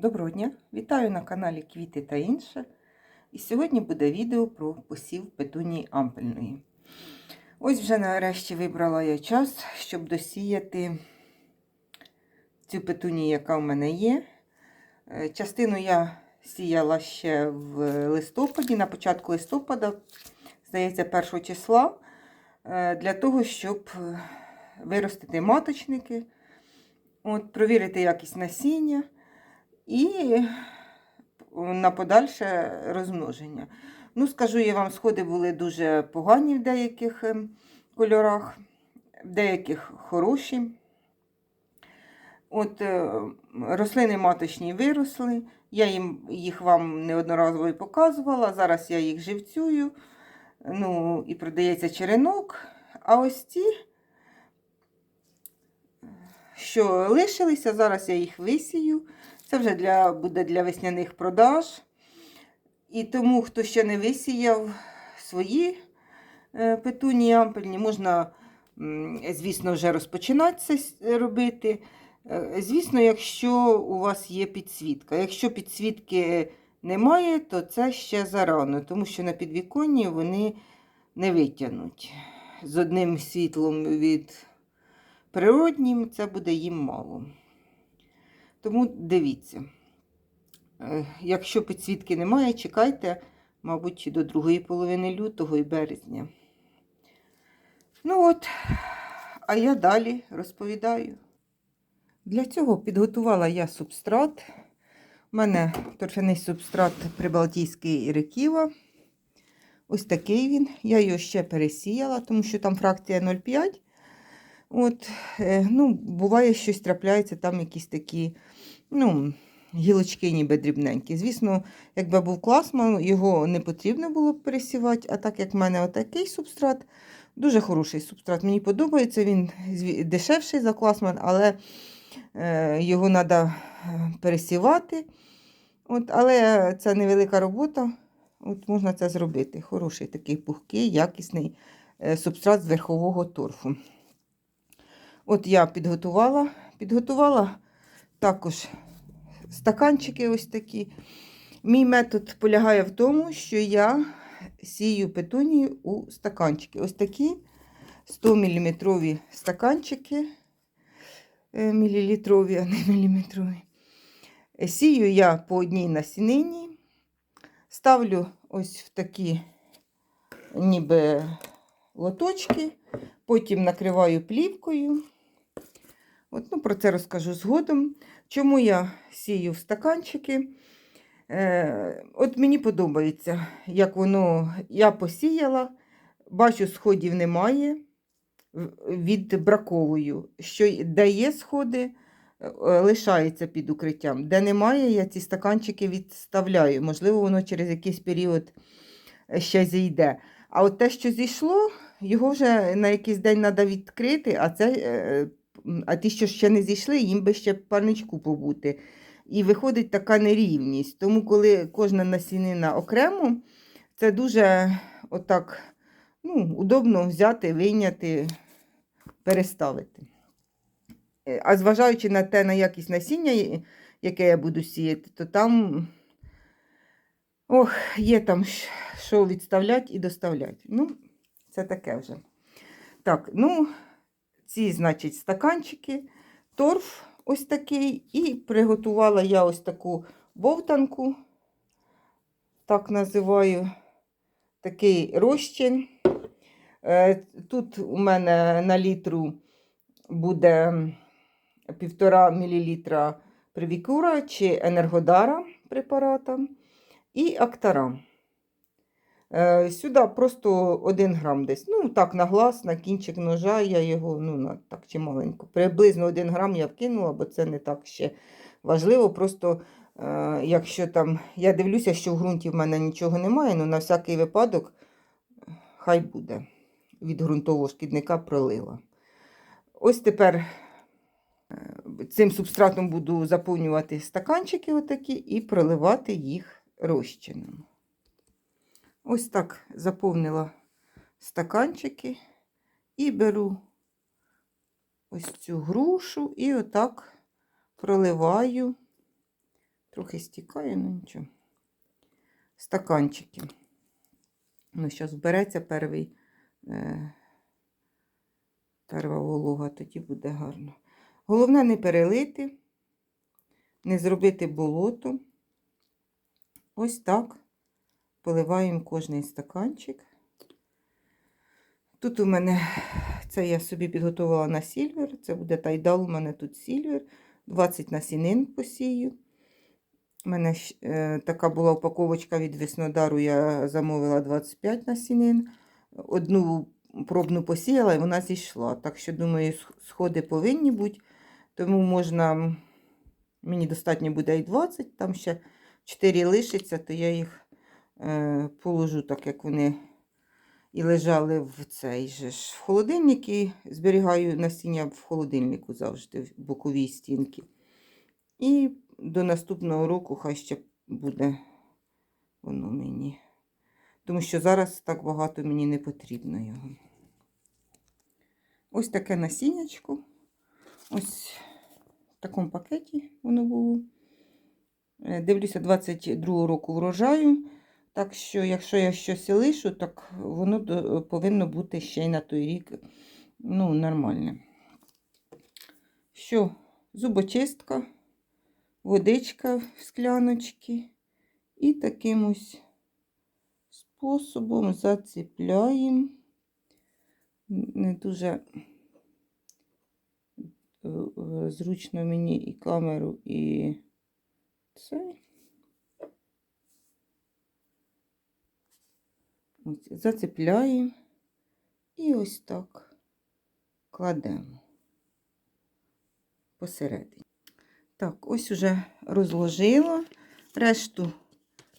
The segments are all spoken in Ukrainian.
Доброго дня! Вітаю на каналі Квіти та інше. І сьогодні буде відео про посів петунії ампельної. Ось вже нарешті вибрала я час, щоб досіяти цю петунію, яка в мене є. Е, Частину я сіяла ще в листопаді, на початку листопада, здається, 1 числа, е, для того, щоб е, виростити маточники, от, провірити якість насіння і на подальше розмноження. Ну, скажу я вам, сходи були дуже погані в деяких ем, кольорах, в деяких хороші. От е, рослини маточні виросли, я їм, їх вам неодноразово і показувала. Зараз я їх живцюю. Ну, і продається черенок. А ось ці, що лишилися, зараз я їх висію. Це вже для, буде для весняних продаж. І тому, хто ще не висіяв свої е, петунії ампельні, можна, звісно, вже розпочинати це робити. Е, Звісно, якщо у вас є підсвітка. Якщо підсвітки немає, то це ще зарано, тому що на підвіконні вони не витягнуть. З одним світлом від природнім це буде їм мало. Тому дивіться. Е, Якщо підсвітки немає, чекайте, мабуть, до другої половини лютого і березня. Ну от, а я далі розповідаю. Для цього підготувала я субстрат. У мене торфяний субстрат Прибалтійський Реківа. Ось такий він. Я його ще пересіяла, тому що там фракція 0,5. От, е, ну, буває, щось трапляється, там якісь такі, ну, гілочки ніби дрібненькі. Звісно, якби був класман, його не потрібно було б пересівати, а так як в мене отакий субстрат, дуже хороший субстрат. Мені подобається, він дешевший за класман, але е, його треба пересівати. От, але це невелика робота. От можна це зробити. Хороший такий пухкий, якісний е, субстрат з верхового торфу. От я підготувала. Підготувала також стаканчики ось такі. Мій метод полягає в тому, що я сію петунію у стаканчики. Ось такі 100 мм стаканчики е, мілілітрові, а не міліметрові. Е, Сію я по одній насінині, ставлю ось в такі ніби лоточки, потім накриваю плівкою. От, ну, Про це розкажу згодом. Чому я сію в стаканчики? Е, от мені подобається, як воно я посіяла, бачу, сходів немає, в- відбраковую. Що де є сходи, е, лишається під укриттям. Де немає, я ці стаканчики відставляю. Можливо, воно через якийсь період е, ще зійде. А от те, що зійшло, його вже на якийсь день треба відкрити, а це, е, а ті, що ще не зійшли, їм би ще парничку побути. І виходить така нерівність. Тому, коли кожна насінина окремо, це дуже отак, ну, удобно взяти, вийняти, переставити. Е, А зважаючи на те, на якість насіння, яке я буду сіяти, то там ох, є там що відставляти і доставляти. Ну, це таке вже. Так, ну, ці, значить, стаканчики, торф ось такий, і приготувала я ось таку бовтанку, так називаю, такий розчин. Е, Тут у мене на літру буде півтора мл привікура чи енергодара препарата і актара. Е, Сюди просто 1 грам десь. Ну, так, на глаз, на кінчик ножа я його, ну, так чи маленько. Приблизно 1 грам я вкинула, бо це не так ще важливо. Просто, е, якщо там, я дивлюся, що в ґрунті в мене нічого немає, ну на всякий випадок хай буде. Від ґрунтового шкідника пролила. Ось тепер е, цим субстратом буду заповнювати стаканчики отакі і проливати їх розчином. Ось так заповнила стаканчики і беру ось цю грушу і отак проливаю Трохи стікає, ну нічого. Стаканчики. Ну, зараз вбереться перший, е, перша волога, тоді буде гарно. Головне не перелити, не зробити болото. Ось так поливаємо кожний стаканчик. Тут у мене це я собі підготувала на сільвер. Це буде тайдал, у мене тут сільвер. 20 насінин посію. У мене е, така була упаковочка від Веснодару, я замовила 25 насінин. Одну пробну посіяла і вона зійшла. Так що, думаю, сходи повинні бути. Тому можна, мені достатньо буде і 20, там ще 4 лишиться, то я їх положу так, як вони і лежали в цей же ж в холодильнику. Зберігаю насіння в холодильнику завжди, в боковій стінки. І до наступного року хай ще буде воно мені. Тому що зараз так багато мені не потрібно його. Ось таке насіннячко. Ось в такому пакеті воно було. Е, Дивлюся, 22 року врожаю. Так що, якщо я щось і лишу, так воно повинно бути ще й на той рік ну, нормальне. Що, зубочистка, водичка в скляночці. І таким ось способом заціпляємо. Не дуже е, е, зручно мені і камеру, і це. Ось, зацепляємо і ось так кладемо посередині. Так, ось уже розложила, решту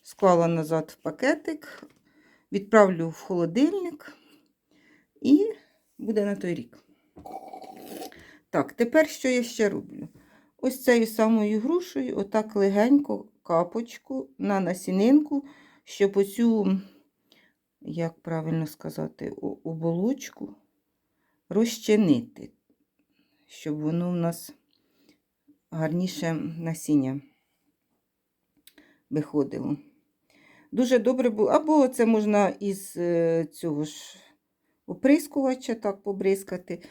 склала назад в пакетик, відправлю в холодильник і буде на той рік. Так, тепер що я ще роблю? Ось цією самою грушею, отак легенько капочку на насінинку, щоб оцю, як правильно сказати, оболочку розчинити, щоб воно в нас гарніше насіння виходило. Дуже добре було. Або це можна із е, цього ж оприскувача так побризкати.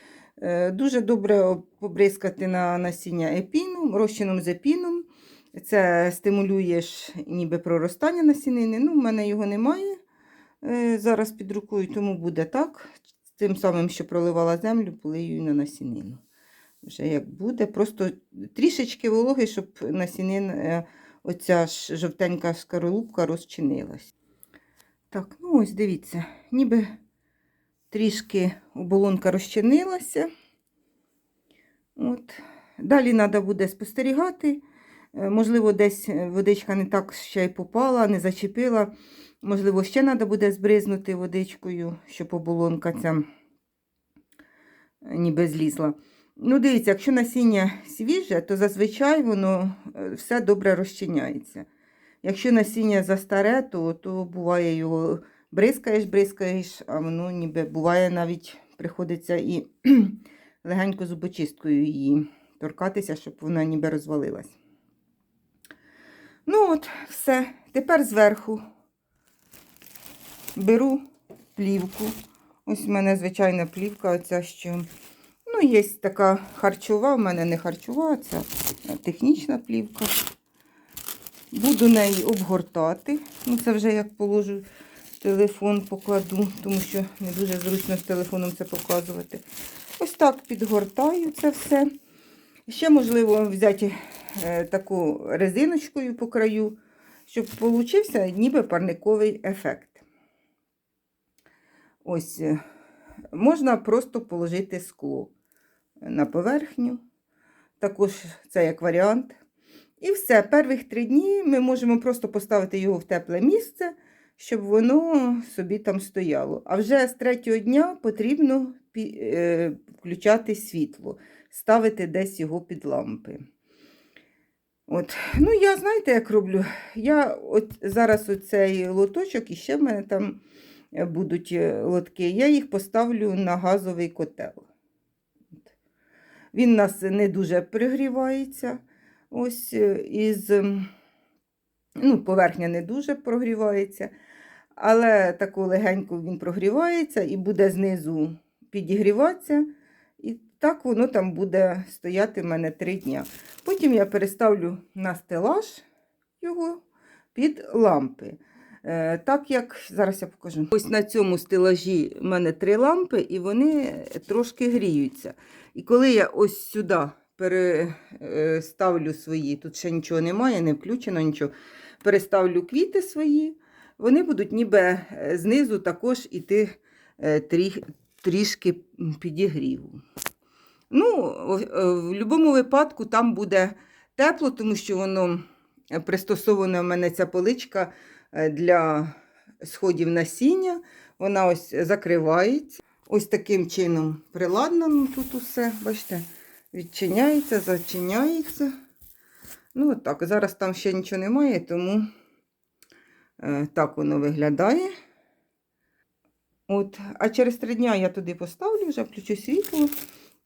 Е, Дуже добре побризкати на насіння епіну, розчином з епіном. Це стимулює ж ніби проростання насінини. Ну, в мене його немає зараз під рукою, тому буде так. Тим самим, що проливала землю, полию на насінину. Вже як буде, просто трішечки вологи, щоб насінин, е, оця ж жовтенька скорлупка розчинилась. Так, ну ось дивіться, ніби трішки оболонка розчинилася. От. Далі треба буде спостерігати. Е, Можливо, десь водичка не так ще й попала, не зачепила. Можливо, ще треба буде збризнути водичкою, щоб оболонка ця е, ніби злізла. Ну, дивіться, якщо насіння свіже, то зазвичай воно е, все добре розчиняється. Якщо насіння застаре, то, то буває його бризкаєш, бризкаєш, а воно ніби буває навіть приходиться і легенько зубочисткою її торкатися, щоб вона ніби розвалилась. Ну от, все. Тепер зверху беру плівку. Ось в мене звичайна плівка, оця що. Ну, є така харчова, в мене не харчова, це технічна плівка. Буду неї обгортати. Ну, це вже як положу телефон, покладу, тому що не дуже зручно з телефоном це показувати. Ось так підгортаю це все. Ще можливо взяти таку резиночкою по краю, щоб получився ніби парниковий ефект. Ось е, можна просто положити скло на поверхню. Також це як варіант. І все, перших три дні ми можемо просто поставити його в тепле місце, щоб воно собі там стояло. А вже з третього дня потрібно е, включати світло, ставити десь його під лампи. От. Ну, я знаєте, як роблю? Я от зараз оцей лоточок, і ще в мене там е, будуть е, лотки, я їх поставлю на газовий котел. От. Він нас не дуже пригрівається. Ось е, із Ну, поверхня не дуже прогрівається, але таку легенько він прогрівається і буде знизу підігріватися. Так воно там буде стояти в мене три дня. Потім я переставлю на стелаж його під лампи. Е, Так як зараз я покажу. Ось на цьому стелажі в мене три лампи, і вони трошки гріються. І коли я ось сюди переставлю свої, тут ще нічого немає, не включено нічого. Переставлю квіти свої, вони будуть ніби е, знизу також іти е, трі, трішки підігріву. Ну, е, в будь-якому випадку там буде тепло, тому що воно е, пристосована в мене ця поличка е, для сходів насіння. Вона ось закривається. Ось таким чином приладнано тут усе, бачите, відчиняється, зачиняється. Ну, так, зараз там ще нічого немає, тому так воно виглядає. От, а через три дня я туди поставлю, вже включу світло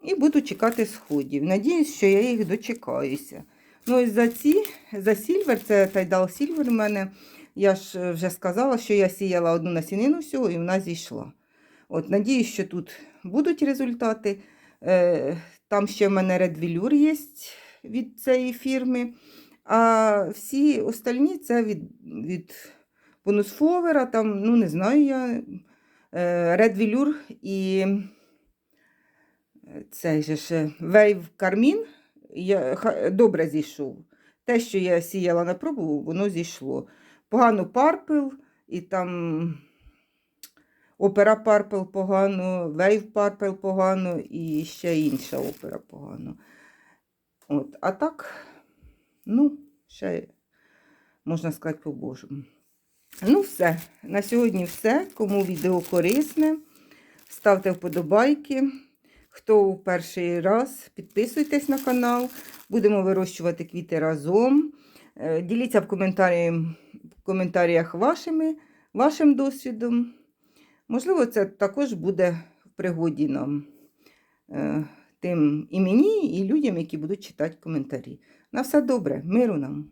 і буду чекати сходів. Надіюсь, що я їх дочекаюся. Ну, ось за ці, за сільвер, це тайдал сільвер у мене. Я ж е, вже сказала, що я сіяла одну насінину всього і вона зійшла. От, надіюсь, що тут будуть результати. Е, там ще в мене Velour є від цієї фірми. А всі остальні це від, від Бонусфовера, там, ну не знаю я, Red і цей же ж Wave Carmin я, добре зійшов. Те, що я сіяла на пробу, воно зійшло. Погано Purple і там опера Purple погано, Wave Purple погано і ще інша опера погано. От, а так, ну, ще можна сказати по-божому. Ну, все. На сьогодні все. Кому відео корисне, ставте вподобайки. Хто у перший раз, підписуйтесь на канал. Будемо вирощувати квіти разом. Е, Діліться в, коментарі, в коментарях вашими, вашим досвідом. Можливо, це також буде в пригоді нам. Е, Тим і мені, і людям, які будуть читати коментарі. На все добре, миру нам!